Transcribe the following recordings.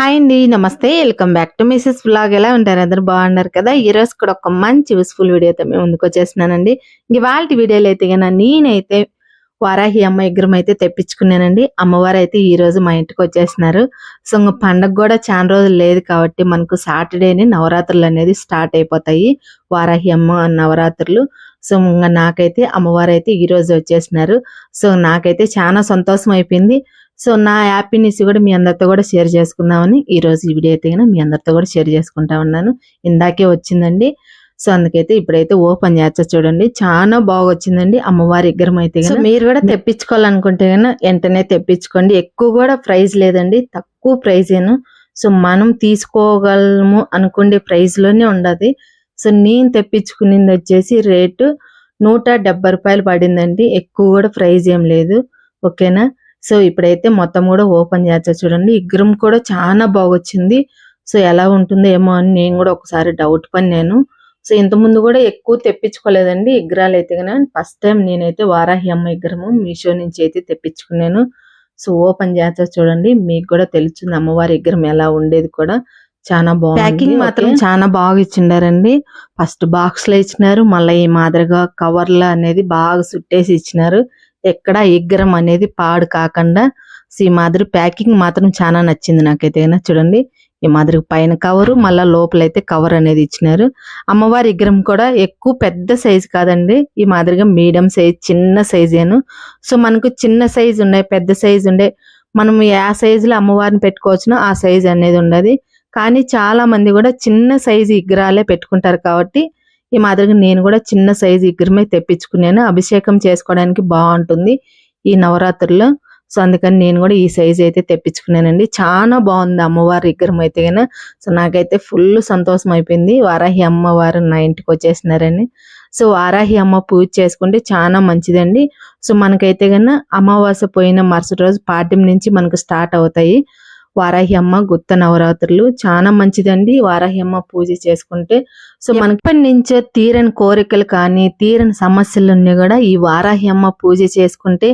Hi అండి నమస్తే. Welcome back to Mrs blog ఎలా ఉంటారు? అందరు బాగున్నారు కదా? ఈ రోజు కూడా ఒక మంచి యూస్ఫుల్ వీడియోతో మేము ముందుకు వచ్చేసినానండి ఇవాళ వీడియోలు అయితే కన్నా నేనైతే వారాహి అమ్మ విగ్రహం అయితే తెప్పించుకున్నానండి. అమ్మవారు అయితే ఈ రోజు మా ఇంటికి వచ్చేసినారు సో ఇంకా పండగ కూడా చాలా రోజులు లేదు కాబట్టి మనకు సాటర్డేని నవరాత్రులు అనేది స్టార్ట్ అయిపోతాయి. వారాహి అమ్మ నవరాత్రులు. సో ఇంకా నాకైతే అమ్మవారు అయితే ఈ రోజు వచ్చేసినారు సో నాకైతే చాలా సంతోషం అయిపోయింది. సో నా హ్యాపీనెస్ కూడా మీ అందరితో కూడా షేర్ చేసుకుందామని ఈ రోజు ఈ వీడియో అయితే మీ అందరితో కూడా షేర్ చేసుకుంటా ఉన్నాను. ఇందాకే వచ్చిందండి. సో అందుకైతే ఇప్పుడైతే ఓపెన్ చేస్తా చూడండి. చాలా బాగా వచ్చిందండి అమ్మవారి విగ్రహం అయితే మీరు కూడా తెప్పించుకోవాలనుకుంటే కనుక వెంటనే తెప్పించుకోండి. ఎక్కువ కూడా ప్రైస్ లేదండి. తక్కువ ప్రైస్ ఏను. సో మనం తీసుకోగలము అనుకునే ప్రైస్లోనే ఉండదు. సో నేను తెప్పించుకునింది వచ్చేసి రేటు నూట డెబ్బై రూపాయలు పడిందండి. ఎక్కువ కూడా ప్రైస్ ఏం లేదు. ఓకేనా? సో ఇప్పుడైతే మొత్తం కూడా ఓపెన్ చేస్తా చూడండి. విగ్రహం కూడా చాలా బాగొచ్చింది. సో ఎలా ఉంటుందో ఏమో అని నేను కూడా ఒకసారి డౌట్ పని నేను సో ఇంత ముందు కూడా ఎక్కువ తెప్పించుకోలేదండి. విగ్రహాలు అయితే కానీ ఫస్ట్ టైం నేనైతే వారాహి అమ్మ విగ్రహం మీషో నుంచి అయితే తెప్పించుకున్నాను. సో ఓపెన్ చేస్తా చూడండి. మీకు కూడా తెలుస్తుంది అమ్మవారి విగ్రహం ఎలా ఉండేది కూడా. చాలా బాగుంది. ప్యాకింగ్ మాత్రం చాలా బాగా ఇచ్చిండారండి. ఫస్ట్ బాక్స్లో ఇచ్చినారు. మళ్ళీ ఈ మాదిరిగా కవర్ల అనేది బాగా సుట్టేసి ఇచ్చినారు. ఎక్కడ ఎగ్గరం అనేది పాడు కాకుండా సో ఈ మాదిరి ప్యాకింగ్ మాత్రం చాలా నచ్చింది నాకైతే చూడండి. ఈ మాదిరి పైన కవర్ మళ్ళీ లోపల అయితే కవర్ అనేది ఇచ్చినారు. అమ్మవారి విగ్రహం కూడా ఎక్కువ పెద్ద సైజు కాదండి. ఈ మాదిరిగా మీడియం సైజ్ చిన్న సైజేను సో మనకు చిన్న సైజు ఉండే పెద్ద సైజు ఉండే మనం ఏ సైజులో అమ్మవారిని పెట్టుకోవచ్చునో ఆ సైజు అనేది ఉండదు. కానీ చాలా మంది కూడా చిన్న సైజు విగ్రహాలే పెట్టుకుంటారు కాబట్టి ఈ మాదిరిగా నేను కూడా చిన్న సైజు విగ్రహమే తెప్పించుకున్నాను. అభిషేకం చేసుకోవడానికి బాగుంటుంది ఈ నవరాత్రుల్లో. సో అందుకని నేను కూడా ఈ సైజ్ అయితే తెప్పించుకున్నానండి. చాలా బాగుంది అమ్మవారి విగ్రహం అయితే కానీ సో నాకైతే ఫుల్ సంతోషం అయిపోయింది. వారాహి అమ్మవారు నా ఇంటికి వచ్చేసినారని సో వారాహి అమ్మ పూజ చేసుకుంటే చాలా మంచిదండి. సో మనకైతే కన్నా అమావాస్య పోయిన మరుసటి రోజు పాడ్యం నుంచి మనకు స్టార్ట్ అవుతాయి. వారాహి అమ్మ గుత్త నవరాత్రులు చాలా మంచిదండి. వారాహి అమ్మ పూజ చేసుకుంటే. సో మనకి ఇప్పటి నుంచో తీరని కోరికలు కానీ తీరని సమస్యలు ఉన్నాయి కూడా ఈ వారాహి అమ్మ పూజ చేసుకుంటే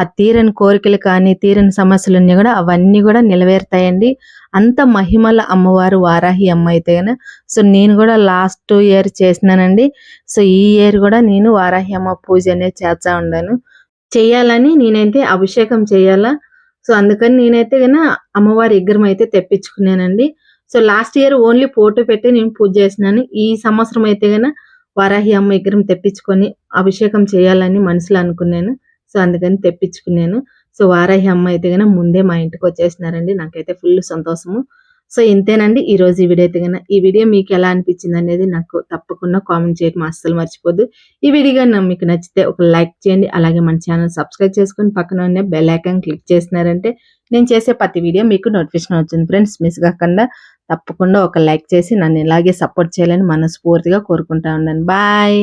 ఆ తీరని కోరికలు కానీ తీరని సమస్యలు ఉన్నాయి కూడా అవన్నీ కూడా నిలవేరుతాయండి అంత మహిమల అమ్మవారు వారాహి అమ్మ అయితే గన సో నేను కూడా లాస్ట్ ఇయర్ చేసినానండి. సో ఈ ఇయర్ కూడా నేను వారాహి అమ్మ పూజ అనేది చేస్తా ఉన్నాను. చేయాలని నేనైతే అభిషేకం చేయాలా? సో అందుకని నేనైతే కన్నా అమ్మవారి విగ్రహం అయితే తెప్పించుకున్నానండి. So last year only photo పెట్టి నేను పూజ చేసినాను. ఈ సంవత్సరం అయితే గన వారాహి అమ్మ విగ్రహం తెప్పించుకొని అభిషేకం చేయాలని మనసులో అనుకున్నాను. సో అందుకని తెప్పించుకున్నాను. సో వారాహి అమ్మ అయితే కన్నా ముందే మా ఇంటికి వచ్చేసినారండి. నాకైతే ఫుల్ సంతోషము. సో ఇంతేనండి. ఈ రోజు ఈ వీడియో అయితే గన ఈ వీడియో మీకు ఎలా అనిపించింది అనేది నాకు తప్పకుండా కామెంట్ చేయడం అస్సలు మర్చిపోద్దు. ఈ వీడియో కానీ మీకు నచ్చితే ఒక లైక్ చేయండి. అలాగే మన ఛానల్ సబ్స్క్రైబ్ చేసుకొని పక్కన ఉన్న బెల్ ఐకాన్ క్లిక్ చేసినారంటే నేను చేసే ప్రతి వీడియో మీకు నోటిఫికేషన్ వచ్చింది ఫ్రెండ్స్ మిస్ కాకుండా తప్పకుండా ఒక లైక్ చేసి నన్ను ఇలాగే సపోర్ట్ చేయాలని మనస్ఫూర్తిగా కోరుకుంటా ఉండండి బాయ్!